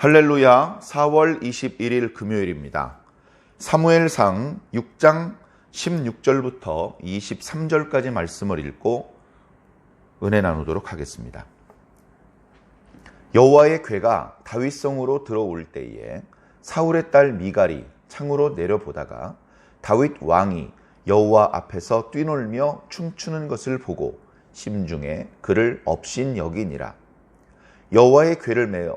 할렐루야 4월 21일 금요일입니다. 사무엘상 6장 16절부터 23절까지 말씀을 읽고 은혜 나누도록 하겠습니다. 여호와의 괴가 다윗성으로 들어올 때에 사울의 딸 미갈이 창으로 내려보다가 다윗 왕이 여호와 앞에서 뛰놀며 춤추는 것을 보고 심중에 그를 업신 여기니라. 여호와의 괴를 메어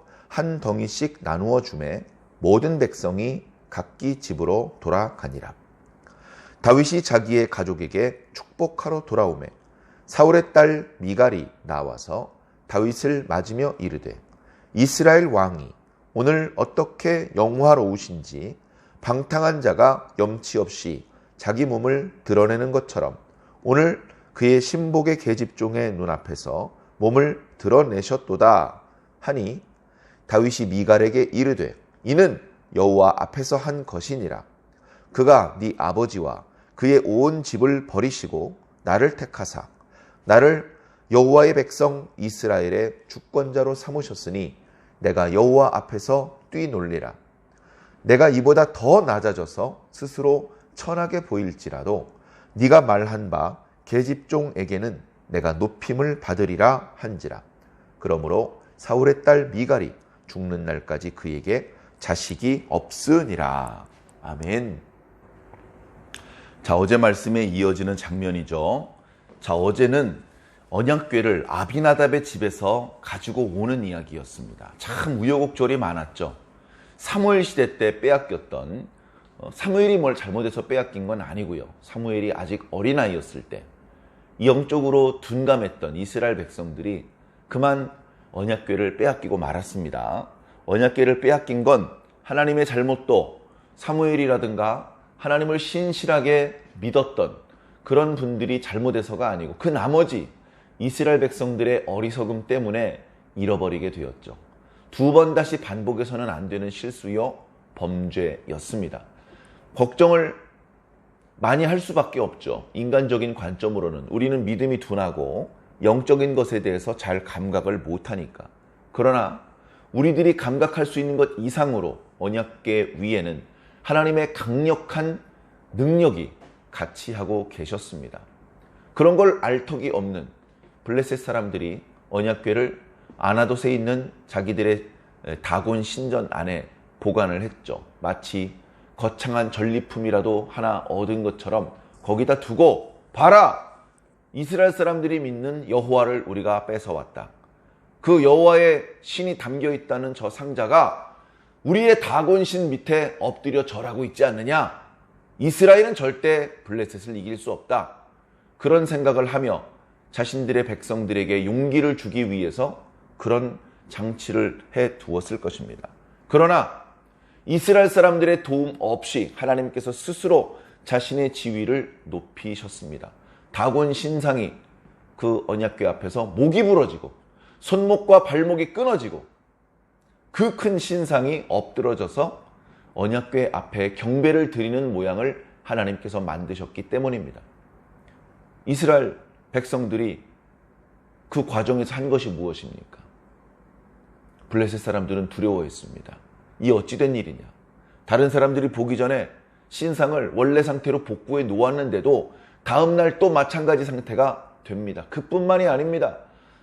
한 덩이씩 나누어 주매 모든 백성이 각기 집으로 돌아가니라. 다윗이 자기의 가족에게 축복하러 돌아오매 사울의 딸 미갈이 나와서 다윗을 맞으며 이르되 이스라엘 왕이 오늘 어떻게 영화로우신지 방탕한 자가 염치 없이 자기 몸을 드러내는 것처럼 오늘 그의 신복의 계집종의 눈앞에서 몸을 드러내셨도다 하니 다윗이 미갈에게 이르되 이는 여호와 앞에서 한 것이니라. 그가 네 아버지와 그의 온 집을 버리시고 나를 택하사 나를 여호와의 백성 이스라엘의 주권자로 삼으셨으니 내가 여호와 앞에서 뛰놀리라. 내가 이보다 더 낮아져서 스스로 천하게 보일지라도 네가 말한 바 계집종에게는 내가 높임을 받으리라 한지라. 그러므로 사울의 딸 미갈이 죽는 날까지 그에게 자식이 없으니라. 아멘. 자, 어제 말씀에 이어지는 장면이죠. 자, 어제는 언약궤를 아비나답의 집에서 가지고 오는 이야기였습니다. 참 우여곡절이 많았죠. 사무엘 시대 때 빼앗겼던 어, 사무엘이 뭘 잘못해서 빼앗긴 건 아니고요. 사무엘이 아직 어린아이였을 때 영적으로 둔감했던 이스라엘 백성들이 그만 언약궤를 빼앗기고 말았습니다. 언약궤를 빼앗긴 건 하나님의 잘못도 사무엘이라든가 하나님을 신실하게 믿었던 그런 분들이 잘못해서가 아니고 그 나머지 이스라엘 백성들의 어리석음 때문에 잃어버리게 되었죠. 두 번 다시 반복해서는 안 되는 실수요 범죄였습니다. 걱정을 많이 할 수밖에 없죠. 인간적인 관점으로는 우리는 믿음이 둔하고 영적인 것에 대해서 잘 감각을 못하니까. 그러나 우리들이 감각할 수 있는 것 이상으로 언약계 위에는 하나님의 강력한 능력이 같이 하고 계셨습니다. 그런 걸 알턱이 없는 블레셋 사람들이 언약궤를 아나도에 있는 자기들의 다곤 신전 안에 보관을 했죠. 마치 거창한 전리품이라도 하나 얻은 것처럼 거기다 두고 봐라 이스라엘 사람들이 믿는 여호와를 우리가 뺏어왔다. 그 여호와의 신이 담겨 있다는 저 상자가 우리의 다곤신 밑에 엎드려 절하고 있지 않느냐? 이스라엘은 절대 블레셋을 이길 수 없다. 그런 생각을 하며 자신들의 백성들에게 용기를 주기 위해서 그런 장치를 해 두었을 것입니다. 그러나 이스라엘 사람들의 도움 없이 하나님께서 스스로 자신의 지위를 높이셨습니다. 다곤 신상이 그 언약궤 앞에서 목이 부러지고 손목과 발목이 끊어지고 그 큰 신상이 엎드러져서 언약궤 앞에 경배를 드리는 모양을 하나님께서 만드셨기 때문입니다. 이스라엘 백성들이 그 과정에서 한 것이 무엇입니까? 블레셋 사람들은 두려워했습니다. 이 어찌된 일이냐? 다른 사람들이 보기 전에 신상을 원래 상태로 복구해 놓았는데도 다음날 또 마찬가지 상태가 됩니다. 그뿐만이 아닙니다.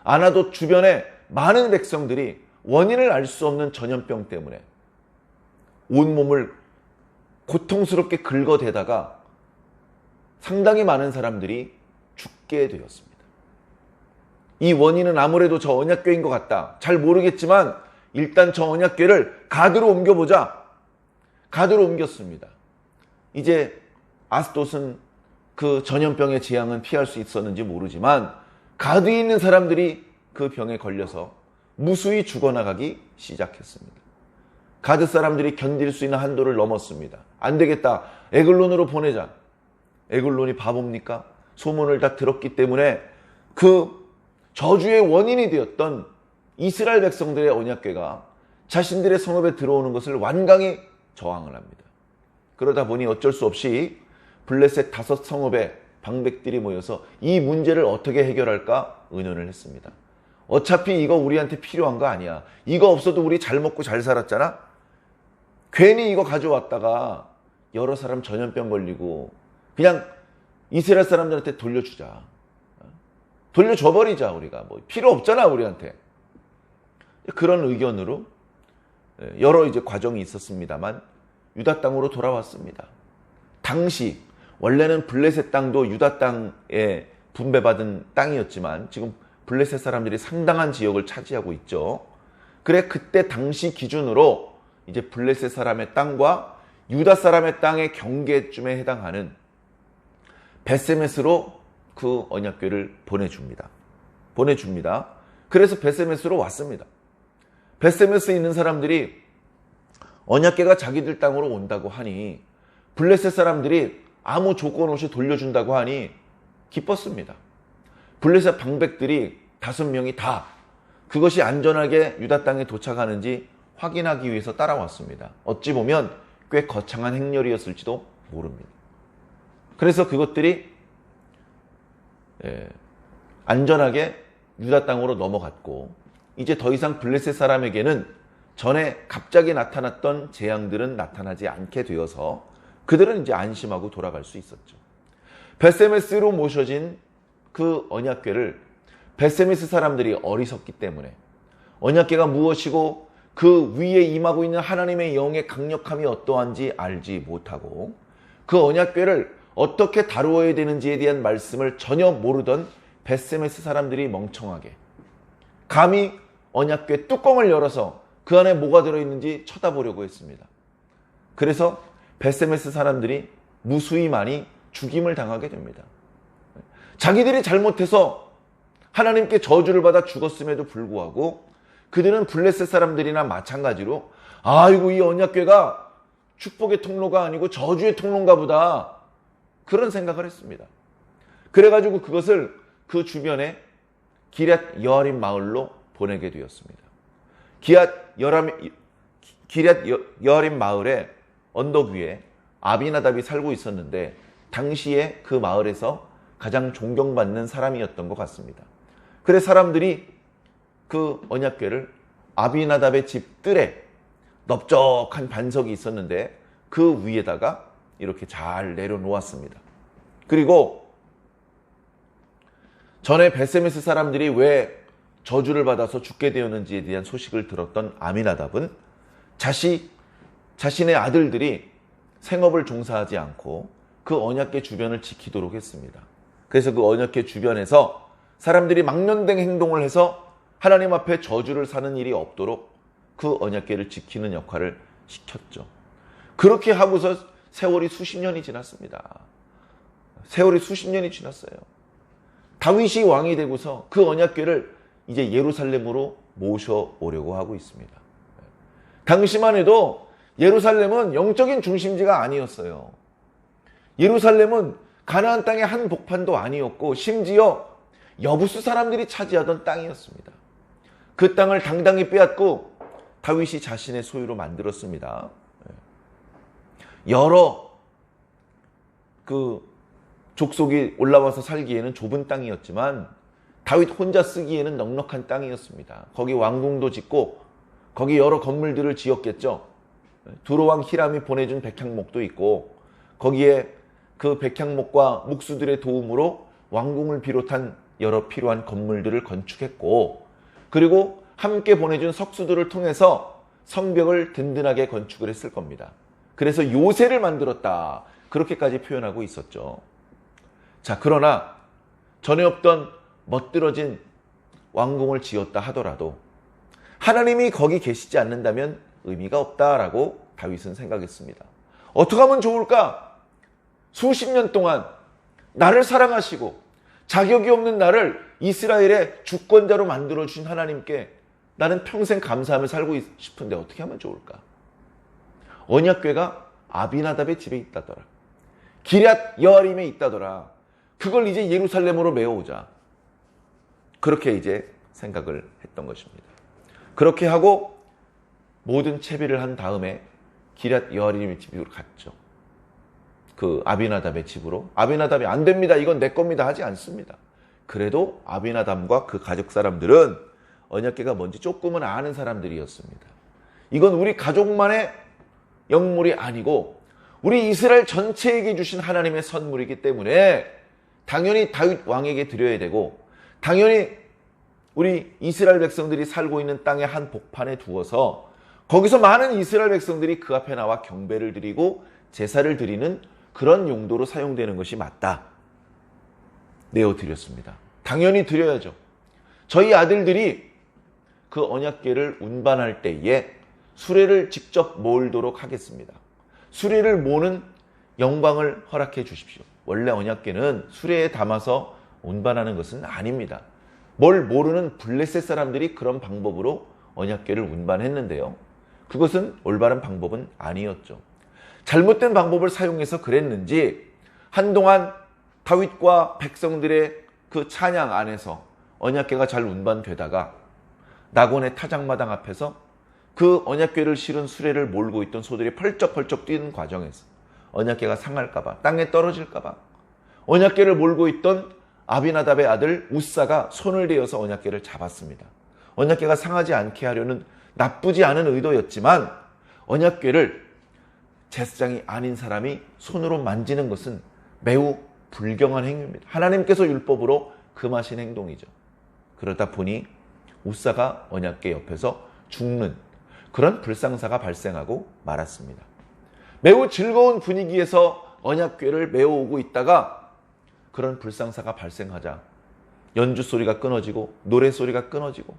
아나도 주변에 많은 백성들이 원인을 알 수 없는 전염병 때문에 온몸을 고통스럽게 긁어대다가 상당히 많은 사람들이 죽게 되었습니다. 이 원인은 아무래도 저 언약궤인 것 같다. 잘 모르겠지만 일단 저 언약궤를 가드로 옮겨보자. 가드로 옮겼습니다. 이제 아스돗은 그 전염병의 재앙은 피할 수 있었는지 모르지만 가드에 있는 사람들이 그 병에 걸려서 무수히 죽어나가기 시작했습니다. 가드 사람들이 견딜 수 있는 한도를 넘었습니다. 안 되겠다. 에글론으로 보내자. 에글론이 바보입니까? 소문을 다 들었기 때문에 그 저주의 원인이 되었던 이스라엘 백성들의 언약궤가 자신들의 성읍에 들어오는 것을 완강히 저항을 합니다. 그러다 보니 어쩔 수 없이 블레셋 다섯 성읍에 방백들이 모여서 이 문제를 어떻게 해결할까 의논을 했습니다. 어차피 이거 우리한테 필요한 거 아니야. 이거 없어도 우리 잘 먹고 잘 살았잖아? 괜히 이거 가져왔다가 여러 사람 전염병 걸리고 그냥 이스라엘 사람들한테 돌려주자. 돌려줘 버리자 우리가 뭐 필요 없잖아 우리한테. 그런 의견으로 여러 이제 과정이 있었습니다만 유다 땅으로 돌아왔습니다. 당시 원래는 블레셋 땅도 유다 땅에 분배받은 땅이었지만 지금 블레셋 사람들이 상당한 지역을 차지하고 있죠. 그래 그때 당시 기준으로 이제 블레셋 사람의 땅과 유다 사람의 땅의 경계쯤에 해당하는 베세메스로 그 언약궤를 보내줍니다. 보내줍니다. 그래서 베세메스로 왔습니다. 베세메스에 있는 사람들이 언약궤가 자기들 땅으로 온다고 하니 블레셋 사람들이 아무 조건 없이 돌려준다고 하니 기뻤습니다. 블레셋 방백들이 다섯 명이 다 그것이 안전하게 유다 땅에 도착하는지 확인하기 위해서 따라왔습니다. 어찌 보면 꽤 거창한 행렬이었을지도 모릅니다. 그래서 그것들이 예, 안전하게 유다 땅으로 넘어갔고 이제 더 이상 블레셋 사람에게는 전에 갑자기 나타났던 재앙들은 나타나지 않게 되어서 그들은 이제 안심하고 돌아갈 수 있었죠. 베세메스로 모셔진 그 언약궤를 베세메스 사람들이 어리석기 때문에 언약궤가 무엇이고 그 위에 임하고 있는 하나님의 영의 강력함이 어떠한지 알지 못하고 그 언약궤를 어떻게 다루어야 되는지에 대한 말씀을 전혀 모르던 베세메스 사람들이 멍청하게 감히 언약궤 뚜껑을 열어서 그 안에 뭐가 들어있는지 쳐다보려고 했습니다. 그래서 베세메스 사람들이 무수히 많이 죽임을 당하게 됩니다. 자기들이 잘못해서 하나님께 저주를 받아 죽었음에도 불구하고 그들은 블레셋 사람들이나 마찬가지로 아이고 이 언약궤가 축복의 통로가 아니고 저주의 통로인가 보다 그런 생각을 했습니다. 그래가지고 그것을 그 주변에 기랏 여아림 마을로 보내게 되었습니다. 기랏 여아림 마을에 언덕 위에 아비나답이 살고 있었는데 당시에 그 마을에서 가장 존경받는 사람이었던 것 같습니다. 그래 사람들이 그 언약궤를 아비나답의 집 뜰에 넓적한 반석이 있었는데 그 위에다가 이렇게 잘 내려놓았습니다. 그리고 전에 베세메스 사람들이 왜 저주를 받아서 죽게 되었는지에 대한 소식을 들었던 아미나답은 자시, 자신의 아들들이 생업을 종사하지 않고 그 언약계 주변을 지키도록 했습니다. 그래서 그 언약계 주변에서 사람들이 망년된 행동을 해서 하나님 앞에 저주를 사는 일이 없도록 그 언약계를 지키는 역할을 시켰죠. 그렇게 하고서 세월이 수십 년이 지났습니다. 세월이 수십 년이 지났어요. 다윗이 왕이 되고서 그 언약궤를 이제 예루살렘으로 모셔오려고 하고 있습니다. 당시만 해도 예루살렘은 영적인 중심지가 아니었어요. 예루살렘은 가나안 땅의 한 복판도 아니었고 심지어 여부수 사람들이 차지하던 땅이었습니다. 그 땅을 당당히 빼앗고 다윗이 자신의 소유로 만들었습니다. 여러 그 족속이 올라와서 살기에는 좁은 땅이었지만 다윗 혼자 쓰기에는 넉넉한 땅이었습니다. 거기 왕궁도 짓고 거기 여러 건물들을 지었겠죠. 두로왕 히람이 보내준 백향목도 있고 거기에 그 백향목과 목수들의 도움으로 왕궁을 비롯한 여러 필요한 건물들을 건축했고 그리고 함께 보내준 석수들을 통해서 성벽을 든든하게 건축을 했을 겁니다. 그래서 요새를 만들었다. 그렇게까지 표현하고 있었죠. 자, 그러나 전에 없던 멋들어진 왕궁을 지었다 하더라도 하나님이 거기 계시지 않는다면 의미가 없다라고 다윗은 생각했습니다. 어떻게 하면 좋을까? 수십 년 동안 나를 사랑하시고 자격이 없는 나를 이스라엘의 주권자로 만들어 주신 하나님께 나는 평생 감사하며 살고 싶은데 어떻게 하면 좋을까? 언약궤가 아비나답의 집에 있다더라. 기럇 여아림에 있다더라. 그걸 이제 예루살렘으로 메어오자. 그렇게 이제 생각을 했던 것입니다. 그렇게 하고 모든 채비를 한 다음에 기럇 여아림의 집으로 갔죠. 그 아비나답의 집으로 아비나답이 안 됩니다. 이건 내 겁니다. 하지 않습니다. 그래도 아비나답과 그 가족 사람들은 언약계가 뭔지 조금은 아는 사람들이었습니다. 이건 우리 가족만의 영물이 아니고 우리 이스라엘 전체에게 주신 하나님의 선물이기 때문에 당연히 다윗 왕에게 드려야 되고 당연히 우리 이스라엘 백성들이 살고 있는 땅의 한 복판에 두어서 거기서 많은 이스라엘 백성들이 그 앞에 나와 경배를 드리고 제사를 드리는 그런 용도로 사용되는 것이 맞다. 내어 드렸습니다. 당연히 드려야죠. 저희 아들들이 그 언약계를 운반할 때에 수레를 직접 몰도록 하겠습니다. 수레를 모는 영광을 허락해 주십시오. 원래 언약계는 수레에 담아서 운반하는 것은 아닙니다. 뭘 모르는 블레셋 사람들이 그런 방법으로 언약계를 운반했는데요. 그것은 올바른 방법은 아니었죠. 잘못된 방법을 사용해서 그랬는지 한동안 다윗과 백성들의 그 찬양 안에서 언약계가 잘 운반되다가 낙원의 타작마당 앞에서 그 언약궤를 실은 수레를 몰고 있던 소들이 펄쩍펄쩍 뛰는 과정에서 언약궤가 상할까봐 땅에 떨어질까봐 언약궤를 몰고 있던 아비나답의 아들 우사가 손을 대어서 언약궤를 잡았습니다. 언약궤가 상하지 않게 하려는 나쁘지 않은 의도였지만 언약궤를 제사장이 아닌 사람이 손으로 만지는 것은 매우 불경한 행위입니다. 하나님께서 율법으로 금하신 행동이죠. 그러다 보니 우사가 언약궤 옆에서 죽는 그런 불상사가 발생하고 말았습니다. 매우 즐거운 분위기에서 언약궤를 메어오고 있다가 그런 불상사가 발생하자 연주 소리가 끊어지고 노래 소리가 끊어지고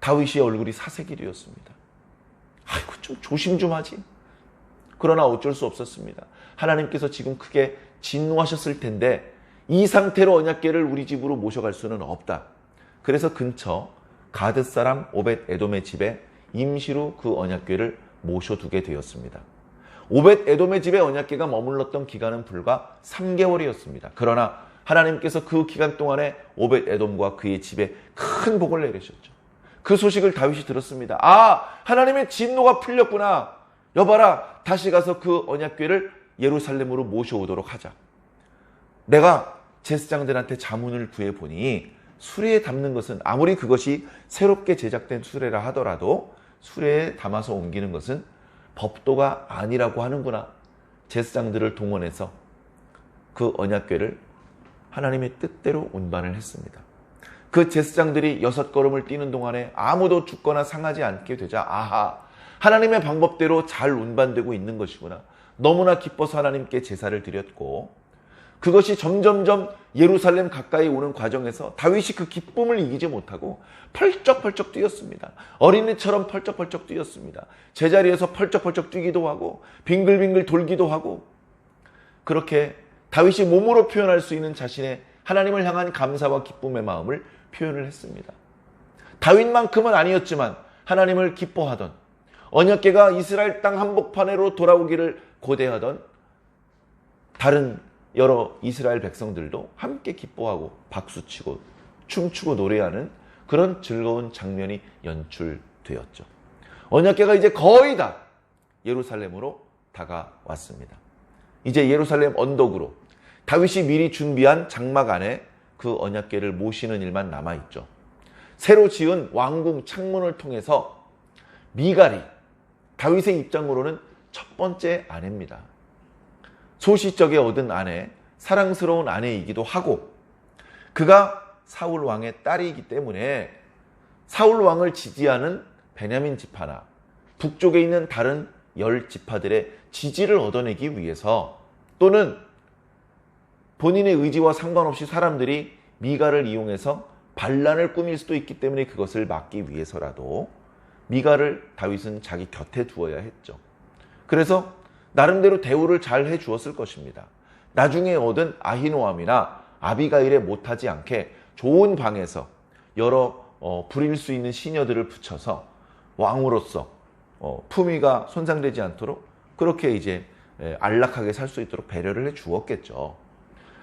다윗의 얼굴이 사색이 되었습니다. 아이고 좀 조심 좀 하지. 그러나 어쩔 수 없었습니다. 하나님께서 지금 크게 진노하셨을 텐데 이 상태로 언약궤를 우리 집으로 모셔갈 수는 없다. 그래서 근처 가드 사람 오벳 에돔의 집에 임시로 그 언약궤를 모셔두게 되었습니다. 오벳 에돔의 집에 언약궤가 머물렀던 기간은 불과 3개월이었습니다. 그러나 하나님께서 그 기간 동안에 오벳 에돔과 그의 집에 큰 복을 내리셨죠. 그 소식을 다윗이 들었습니다. 아, 하나님의 진노가 풀렸구나. 여봐라, 다시 가서 그 언약궤를 예루살렘으로 모셔오도록 하자. 내가 제사장들한테 자문을 구해 보니 수레에 담는 것은 아무리 그것이 새롭게 제작된 수레라 하더라도 수레에 담아서 옮기는 것은 법도가 아니라고 하는구나. 제사장들을 동원해서 그 언약궤를 하나님의 뜻대로 운반을 했습니다. 그 제사장들이 여섯 걸음을 뛰는 동안에 아무도 죽거나 상하지 않게 되자 아하 하나님의 방법대로 잘 운반되고 있는 것이구나. 너무나 기뻐서 하나님께 제사를 드렸고 그것이 점점점 예루살렘 가까이 오는 과정에서 다윗이 그 기쁨을 이기지 못하고 펄쩍펄쩍 뛰었습니다. 어린이처럼 펄쩍펄쩍 뛰었습니다. 제자리에서 펄쩍펄쩍 뛰기도 하고 빙글빙글 돌기도 하고 그렇게 다윗이 몸으로 표현할 수 있는 자신의 하나님을 향한 감사와 기쁨의 마음을 표현을 했습니다. 다윗만큼은 아니었지만 하나님을 기뻐하던 언약계가 이스라엘 땅 한복판으로 돌아오기를 고대하던 다른 여러 이스라엘 백성들도 함께 기뻐하고 박수치고 춤추고 노래하는 그런 즐거운 장면이 연출되었죠. 언약계가 이제 거의 다 예루살렘으로 다가왔습니다. 이제 예루살렘 언덕으로 다윗이 미리 준비한 장막 안에 그 언약계를 모시는 일만 남아 있죠. 새로 지은 왕궁 창문을 통해서 미갈이 다윗의 입장으로는 첫 번째 아내입니다. 소시적에 얻은 아내, 사랑스러운 아내이기도 하고 그가 사울 왕의 딸이기 때문에 사울 왕을 지지하는 베냐민 지파나 북쪽에 있는 다른 열 지파들의 지지를 얻어내기 위해서 또는 본인의 의지와 상관없이 사람들이 미가를 이용해서 반란을 꾸밀 수도 있기 때문에 그것을 막기 위해서라도 미가를 다윗은 자기 곁에 두어야 했죠. 그래서 나름대로 대우를 잘 해 주었을 것입니다. 나중에 얻은 아히노암이나 아비가일에 못하지 않게 좋은 방에서 여러 어, 부릴 수 있는 시녀들을 붙여서 왕으로서 어, 품위가 손상되지 않도록 그렇게 이제 에, 안락하게 살 수 있도록 배려를 해 주었겠죠.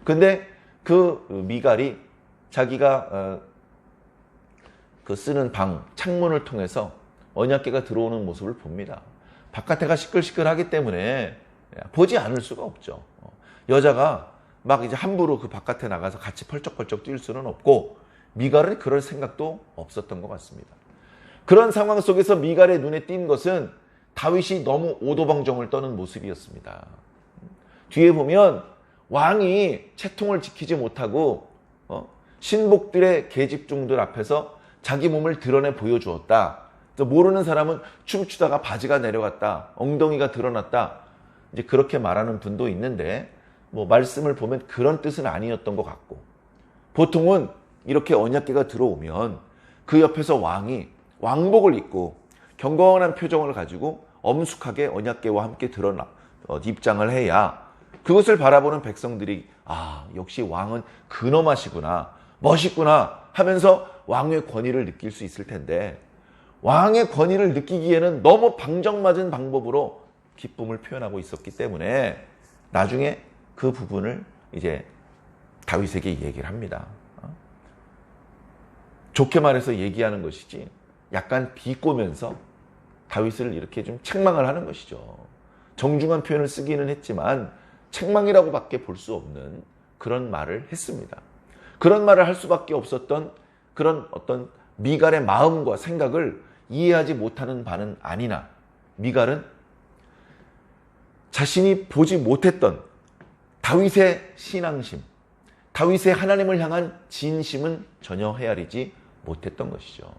근데 그 미갈이 자기가 어, 그 쓰는 방 창문을 통해서 언약계가 들어오는 모습을 봅니다. 바깥에가 시끌시끌하기 때문에 보지 않을 수가 없죠. 어, 여자가 막 이제 함부로 그 바깥에 나가서 같이 펄쩍펄쩍 뛸 수는 없고 미갈은 그럴 생각도 없었던 것 같습니다. 그런 상황 속에서 미갈의 눈에 띈 것은 다윗이 너무 오도방정을 떠는 모습이었습니다. 뒤에 보면 왕이 채통을 지키지 못하고 어, 신복들의 계집종들 앞에서 자기 몸을 드러내 보여주었다. 모르는 사람은 춤추다가 바지가 내려갔다, 엉덩이가 드러났다. 이제 그렇게 말하는 분도 있는데 뭐 말씀을 보면 그런 뜻은 아니었던 것 같고 보통은 이렇게 언약계가 들어오면 그 옆에서 왕이 왕복을 입고 경건한 표정을 가지고 엄숙하게 언약계와 함께 드러나 어, 입장을 해야 그것을 바라보는 백성들이 아 역시 왕은 근엄하시구나 멋있구나 하면서 왕의 권위를 느낄 수 있을 텐데 왕의 권위를 느끼기에는 너무 방정맞은 방법으로 기쁨을 표현하고 있었기 때문에 나중에 그 부분을 이제 다윗에게 얘기를 합니다. 어? 좋게 말해서 얘기하는 것이지 약간 비꼬면서 다윗을 이렇게 좀 책망을 하는 것이죠. 정중한 표현을 쓰기는 했지만 책망이라고밖에 볼 수 없는 그런 말을 했습니다. 그런 말을 할 수밖에 없었던 그런 어떤 미갈의 마음과 생각을 이해하지 못하는 바는 아니나 미갈은 자신이 보지 못했던 다윗의 신앙심, 다윗의 하나님을 향한 진심은 전혀 헤아리지 못했던 것이죠.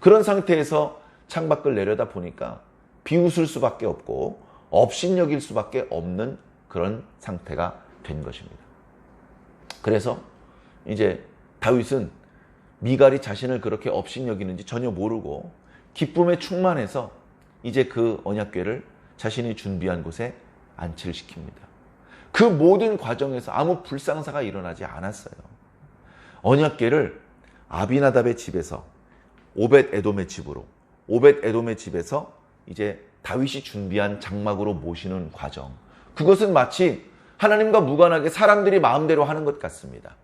그런 상태에서 창밖을 내려다 보니까 비웃을 수밖에 없고 업신여길 수밖에 없는 그런 상태가 된 것입니다. 그래서 이제 다윗은 미갈이 자신을 그렇게 업신여기는지 전혀 모르고 기쁨에 충만해서 이제 그 언약궤를 자신이 준비한 곳에 안치를 시킵니다. 그 모든 과정에서 아무 불상사가 일어나지 않았어요. 언약궤를 아비나답의 집에서 오벳 에돔의 집으로 오벳 에돔의 집에서 이제 다윗이 준비한 장막으로 모시는 과정. 그것은 마치 하나님과 무관하게 사람들이 마음대로 하는 것 같습니다.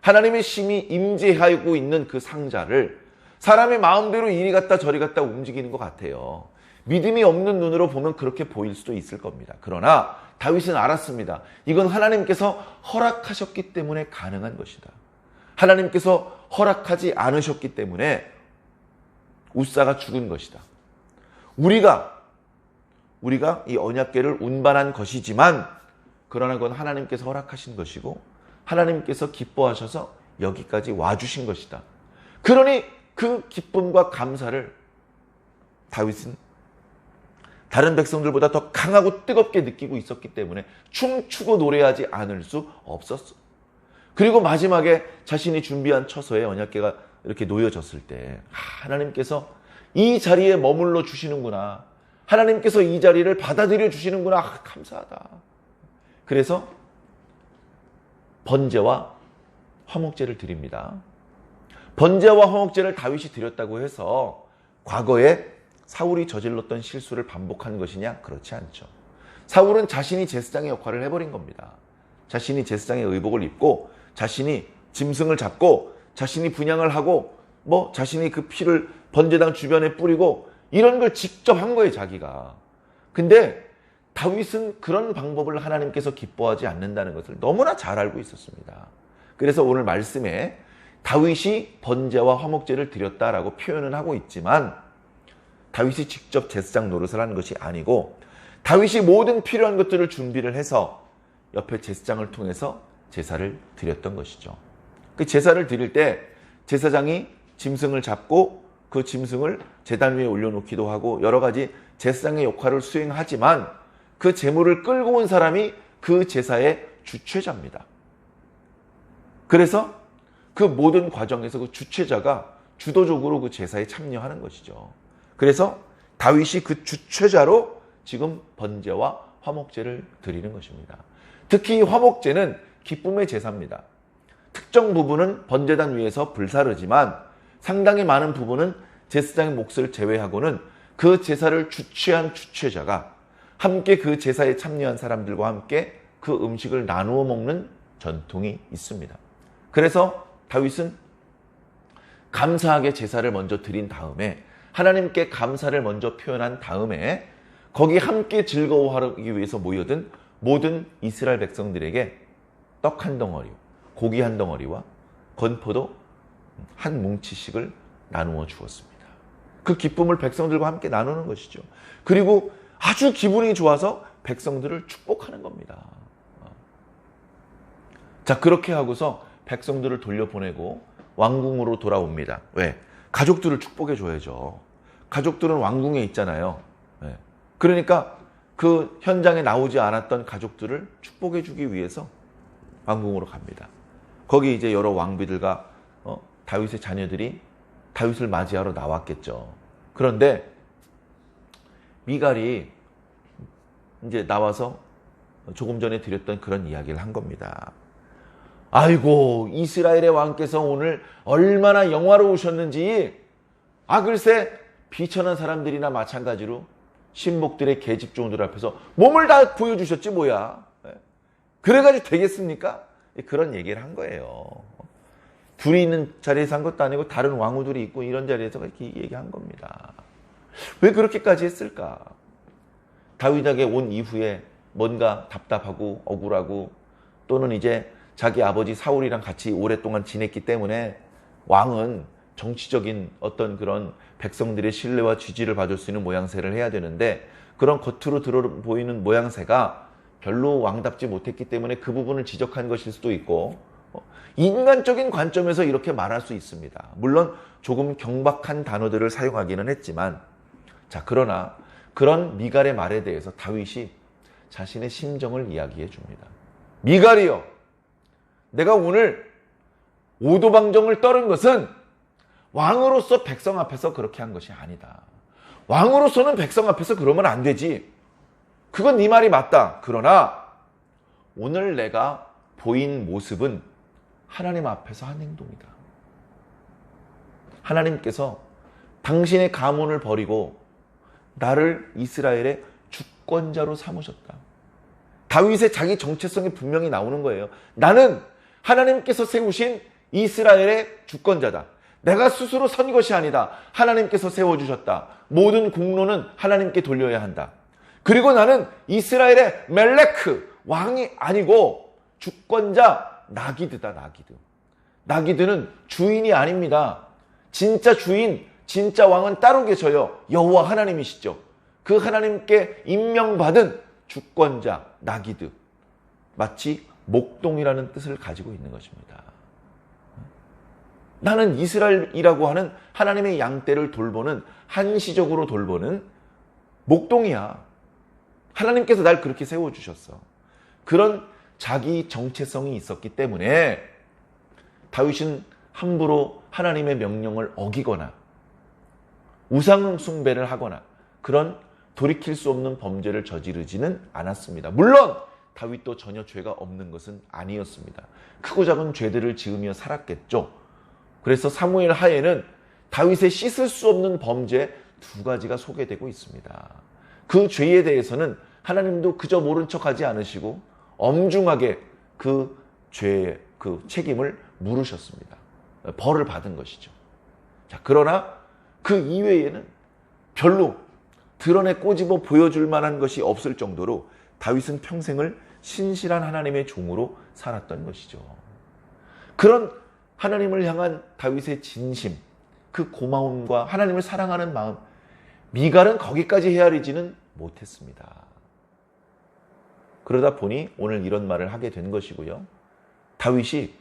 하나님의 심이 임재하고 있는 그 상자를 사람의 마음대로 이리 갔다 저리 갔다 움직이는 것 같아요. 믿음이 없는 눈으로 보면 그렇게 보일 수도 있을 겁니다. 그러나 다윗은 알았습니다. 이건 하나님께서 허락하셨기 때문에 가능한 것이다. 하나님께서 허락하지 않으셨기 때문에 우사가 죽은 것이다. 우리가 우리가 이 언약궤를 운반한 것이지만 그러나 그건 하나님께서 허락하신 것이고 하나님께서 기뻐하셔서 여기까지 와주신 것이다. 그러니 그 기쁨과 감사를 다윗은 다른 백성들보다 더 강하고 뜨겁게 느끼고 있었기 때문에 춤추고 노래하지 않을 수 없었어. 그리고 마지막에 자신이 준비한 처소에 언약계가 이렇게 놓여졌을 때 하나님께서 이 자리에 머물러 주시는구나. 하나님께서 이 자리를 받아들여 주시는구나. 아, 감사하다. 그래서 번제와 화목제를 드립니다. 번제와 화목제를 다윗이 드렸다고 해서 과거에 사울이 저질렀던 실수를 반복한 것이냐? 그렇지 않죠. 사울은 자신이 제사장의 역할을 해버린 겁니다. 자신이 제사장의 의복을 입고 자신이 짐승을 잡고 자신이 분양을 하고 뭐 자신이 그 피를 번제당 주변에 뿌리고 이런 걸 직접 한 거예요, 자기가. 근데 다윗은 그런 방법을 하나님께서 기뻐하지 않는다는 것을 너무나 잘 알고 있었습니다. 그래서 오늘 말씀에 다윗이 번제와 화목제를 드렸다라고 표현은 하고 있지만 다윗이 직접 제사장 노릇을 하는 것이 아니고 다윗이 모든 필요한 것들을 준비를 해서 옆에 제사장을 통해서 제사를 드렸던 것이죠. 그 제사를 드릴 때 제사장이 짐승을 잡고 그 짐승을 제단 위에 올려놓기도 하고 여러 가지 제사장의 역할을 수행하지만 그 제물을 끌고 온 사람이 그 제사의 주최자입니다. 그래서 그 모든 과정에서 그 주최자가 주도적으로 그 제사에 참여하는 것이죠. 그래서 다윗이 그 주최자로 지금 번제와 화목제를 드리는 것입니다. 특히 화목제는 기쁨의 제사입니다. 특정 부분은 번제단 위에서 불사르지만 상당히 많은 부분은 제사장의 몫을 제외하고는 그 제사를 주최한 주최자가 함께 그 제사에 참여한 사람들과 함께 그 음식을 나누어 먹는 전통이 있습니다. 그래서 다윗은 감사하게 제사를 먼저 드린 다음에 하나님께 감사를 먼저 표현한 다음에 거기 함께 즐거워하기 위해서 모여든 모든 이스라엘 백성들에게 떡 한 덩어리, 고기 한 덩어리와 건포도 한 뭉치씩을 나누어 주었습니다. 그 기쁨을 백성들과 함께 나누는 것이죠. 그리고 아주 기분이 좋아서 백성들을 축복하는 겁니다. 자, 그렇게 하고서 백성들을 돌려보내고 왕궁으로 돌아옵니다. 왜? 가족들을 축복해 줘야죠. 가족들은 왕궁에 있잖아요. 네. 그러니까 그 현장에 나오지 않았던 가족들을 축복해 주기 위해서 왕궁으로 갑니다. 거기 이제 여러 왕비들과 어, 다윗의 자녀들이 다윗을 맞이하러 나왔겠죠. 그런데 미갈이 이제 나와서 조금 전에 드렸던 그런 이야기를 한 겁니다. 아이고 이스라엘의 왕께서 오늘 얼마나 영화로우셨는지 아 글쎄 비천한 사람들이나 마찬가지로 신복들의 계집종들 앞에서 몸을 다 보여주셨지 뭐야 예. 그래가지고 되겠습니까? 그런 얘기를 한 거예요 둘이 있는 자리에서 한 것도 아니고 다른 왕후들이 있고 이런 자리에서 이렇게 얘기한 겁니다 왜 그렇게까지 했을까? 다윗에게 온 이후에 뭔가 답답하고 억울하고 또는 이제 자기 아버지 사울이랑 같이 오랫동안 지냈기 때문에 왕은 정치적인 어떤 그런 백성들의 신뢰와 지지를 받을 수 있는 모양새를 해야 되는데 그런 겉으로 들어 보이는 모양새가 별로 왕답지 못했기 때문에 그 부분을 지적한 것일 수도 있고 어, 인간적인 관점에서 이렇게 말할 수 있습니다. 물론 조금 경박한 단어들을 사용하기는 했지만 자 그러나 그런 미갈의 말에 대해서 다윗이 자신의 심정을 이야기해 줍니다. 미갈이요 내가 오늘 오도방정을 떨은 것은 왕으로서 백성 앞에서 그렇게 한 것이 아니다. 왕으로서는 백성 앞에서 그러면 안 되지. 그건 네 말이 맞다. 그러나 오늘 내가 보인 모습은 하나님 앞에서 한 행동이다. 하나님께서 당신의 가문을 버리고 나를 이스라엘의 주권자로 삼으셨다. 다윗의 자기 정체성이 분명히 나오는 거예요. 나는 하나님께서 세우신 이스라엘의 주권자다. 내가 스스로 선 것이 아니다. 하나님께서 세워주셨다. 모든 공로는 하나님께 돌려야 한다. 그리고 나는 이스라엘의 멜레크, 왕이 아니고 주권자 나기드다, 나기드. 나기드는 주인이 아닙니다. 진짜 주인, 진짜 왕은 따로 계셔요. 여호와 하나님이시죠. 그 하나님께 임명받은 주권자, 나기드. 마치 목동이라는 뜻을 가지고 있는 것입니다. 나는 이스라엘이라고 하는 하나님의 양떼를 돌보는 한시적으로 돌보는 목동이야. 하나님께서 날 그렇게 세워주셨어. 그런 자기 정체성이 있었기 때문에 다윗은 함부로 하나님의 명령을 어기거나 우상 숭배를 하거나 그런 돌이킬 수 없는 범죄를 저지르지는 않았습니다. 물론 다윗도 전혀 죄가 없는 것은 아니었습니다. 크고 작은 죄들을 지으며 살았겠죠. 그래서 사무엘 하에는 다윗의 씻을 수 없는 범죄 두 가지가 소개되고 있습니다. 그 죄에 대해서는 하나님도 그저 모른 척하지 않으시고 엄중하게 그 죄의 그 책임을 물으셨습니다. 벌을 받은 것이죠. 자, 그러나 그 이외에는 별로 드러내 꼬집어 보여줄 만한 것이 없을 정도로 다윗은 평생을 신실한 하나님의 종으로 살았던 것이죠. 그런 하나님을 향한 다윗의 진심, 그 고마움과 하나님을 사랑하는 마음, 미갈은 거기까지 헤아리지는 못했습니다. 그러다 보니 오늘 이런 말을 하게 된 것이고요. 다윗이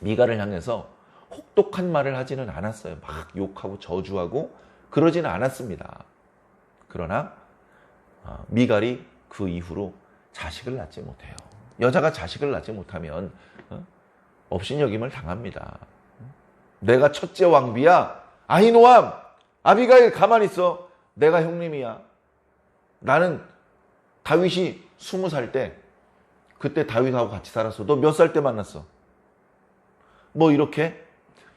미갈을 향해서 혹독한 말을 하지는 않았어요. 막 욕하고 저주하고 그러지는 않았습니다. 그러나 어, 미갈이 그 이후로 자식을 낳지 못해요. 여자가 자식을 낳지 못하면 어? 업신여김을 당합니다. 내가 첫째 왕비야. 아히노암, 아비가일 가만히 있어. 내가 형님이야. 나는 다윗이 스무 살 때, 그때 다윗하고 같이 살았어. 너 몇 살 때 만났어? 뭐 이렇게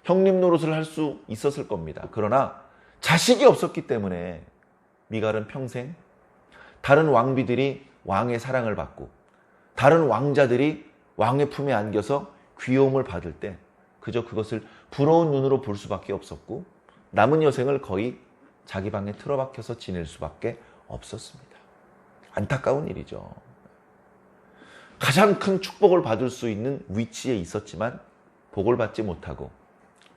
형님 노릇을 할 수 있었을 겁니다. 그러나 자식이 없었기 때문에 미갈은 평생 다른 왕비들이 왕의 사랑을 받고 다른 왕자들이 왕의 품에 안겨서 귀여움을 받을 때 그저 그것을 부러운 눈으로 볼 수밖에 없었고 남은 여생을 거의 자기 방에 틀어박혀서 지낼 수밖에 없었습니다. 안타까운 일이죠. 가장 큰 축복을 받을 수 있는 위치에 있었지만 복을 받지 못하고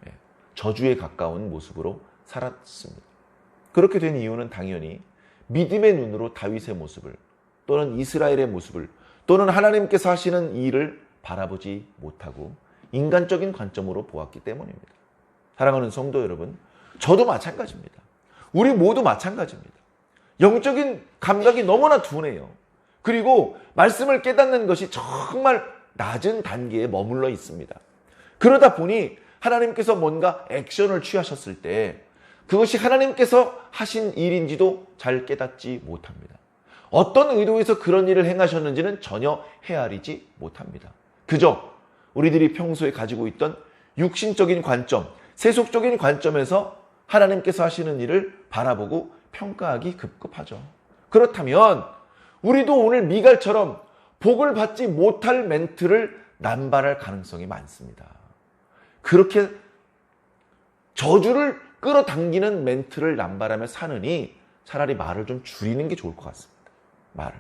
예, 저주에 가까운 모습으로 살았습니다. 그렇게 된 이유는 당연히 믿음의 눈으로 다윗의 모습을 또는 이스라엘의 모습을 또는 하나님께서 하시는 일을 바라보지 못하고 인간적인 관점으로 보았기 때문입니다. 사랑하는 성도 여러분, 저도 마찬가지입니다. 우리 모두 마찬가지입니다. 영적인 감각이 너무나 둔해요. 그리고 말씀을 깨닫는 것이 정말 낮은 단계에 머물러 있습니다. 그러다 보니 하나님께서 뭔가 액션을 취하셨을 때 그것이 하나님께서 하신 일인지도 잘 깨닫지 못합니다. 어떤 의도에서 그런 일을 행하셨는지는 전혀 헤아리지 못합니다. 그저 우리들이 평소에 가지고 있던 육신적인 관점, 세속적인 관점에서 하나님께서 하시는 일을 바라보고 평가하기 급급하죠. 그렇다면 우리도 오늘 미갈처럼 복을 받지 못할 멘트를 남발할 가능성이 많습니다. 그렇게 저주를 끌어당기는 멘트를 남발하며 사느니 차라리 말을 좀 줄이는 게 좋을 것 같습니다. 말을.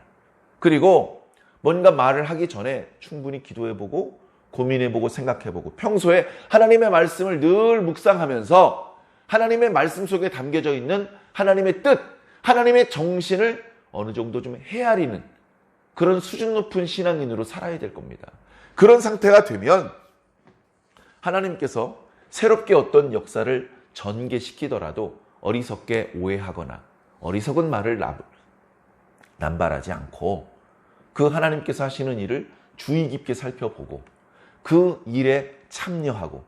그리고 뭔가 말을 하기 전에 충분히 기도해보고 고민해보고 생각해보고 평소에 하나님의 말씀을 늘 묵상하면서 하나님의 말씀 속에 담겨져 있는 하나님의 뜻, 하나님의 정신을 어느 정도 좀 헤아리는 그런 수준 높은 신앙인으로 살아야 될 겁니다. 그런 상태가 되면 하나님께서 새롭게 어떤 역사를 전개시키더라도 어리석게 오해하거나 어리석은 말을 남발하지 않고 그 하나님께서 하시는 일을 주의 깊게 살펴보고 그 일에 참여하고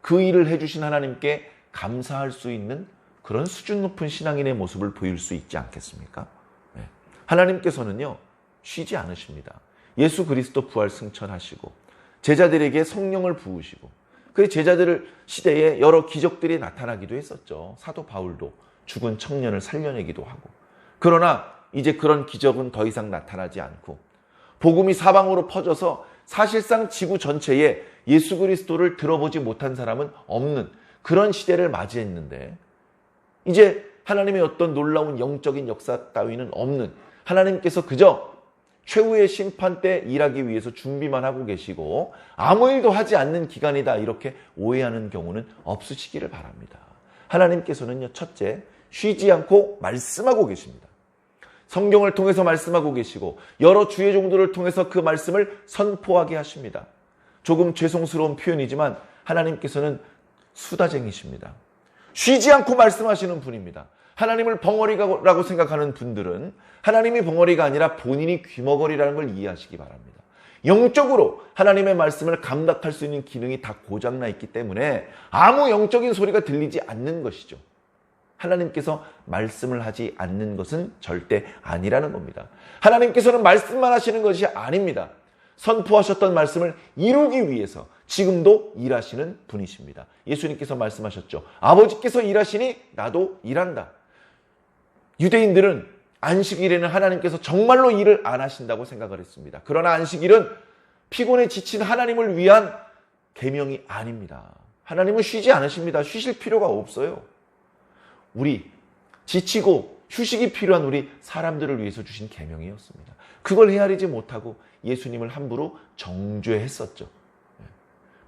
그 일을 해주신 하나님께 감사할 수 있는 그런 수준 높은 신앙인의 모습을 보일 수 있지 않겠습니까? 네. 하나님께서는요, 쉬지 않으십니다. 예수 그리스도 부활 승천하시고, 제자들에게 성령을 부으시고, 그 제자들 시대에 여러 기적들이 나타나기도 했었죠. 사도 바울도 죽은 청년을 살려내기도 하고. 그러나 이제 그런 기적은 더 이상 나타나지 않고, 복음이 사방으로 퍼져서 사실상 지구 전체에 예수 그리스도를 들어보지 못한 사람은 없는 그런 시대를 맞이했는데 이제 하나님의 어떤 놀라운 영적인 역사 따위는 없는 하나님께서 그저 최후의 심판 때 일하기 위해서 준비만 하고 계시고 아무 일도 하지 않는 기간이다 이렇게 오해하는 경우는 없으시기를 바랍니다. 하나님께서는요 첫째 쉬지 않고 말씀하고 계십니다. 성경을 통해서 말씀하고 계시고 여러 주의 종들을 통해서 그 말씀을 선포하게 하십니다. 조금 죄송스러운 표현이지만 하나님께서는 수다쟁이십니다. 쉬지 않고 말씀하시는 분입니다. 하나님을 벙어리라고 생각하는 분들은 하나님이 벙어리가 아니라 본인이 귀머거리라는 걸 이해하시기 바랍니다. 영적으로 하나님의 말씀을 감각할 수 있는 기능이 다 고장나 있기 때문에 아무 영적인 소리가 들리지 않는 것이죠. 하나님께서 말씀을 하지 않는 것은 절대 아니라는 겁니다. 하나님께서는 말씀만 하시는 것이 아닙니다. 선포하셨던 말씀을 이루기 위해서 지금도 일하시는 분이십니다. 예수님께서 말씀하셨죠. 아버지께서 일하시니 나도 일한다. 유대인들은 안식일에는 하나님께서 정말로 일을 안 하신다고 생각을 했습니다. 그러나 안식일은 피곤에 지친 하나님을 위한 계명이 아닙니다. 하나님은 쉬지 않으십니다. 쉬실 필요가 없어요. 우리 지치고 휴식이 필요한 우리 사람들을 위해서 주신 계명이었습니다. 그걸 헤아리지 못하고 예수님을 함부로 정죄했었죠.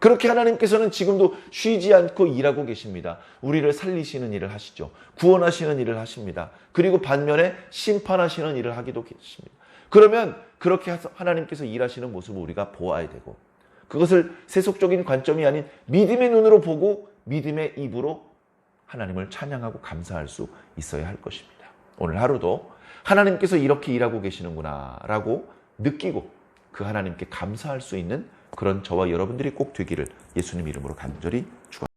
그렇게 하나님께서는 지금도 쉬지 않고 일하고 계십니다. 우리를 살리시는 일을 하시죠. 구원하시는 일을 하십니다. 그리고 반면에 심판하시는 일을 하기도 계십니다. 그러면 그렇게 하나님께서 일하시는 모습을 우리가 보아야 되고 그것을 세속적인 관점이 아닌 믿음의 눈으로 보고 믿음의 입으로 하나님을 찬양하고 감사할 수 있어야 할 것입니다. 오늘 하루도 하나님께서 이렇게 일하고 계시는구나 라고 느끼고 그 하나님께 감사할 수 있는 그런 저와 여러분들이 꼭 되기를 예수님 이름으로 간절히 축원합니다.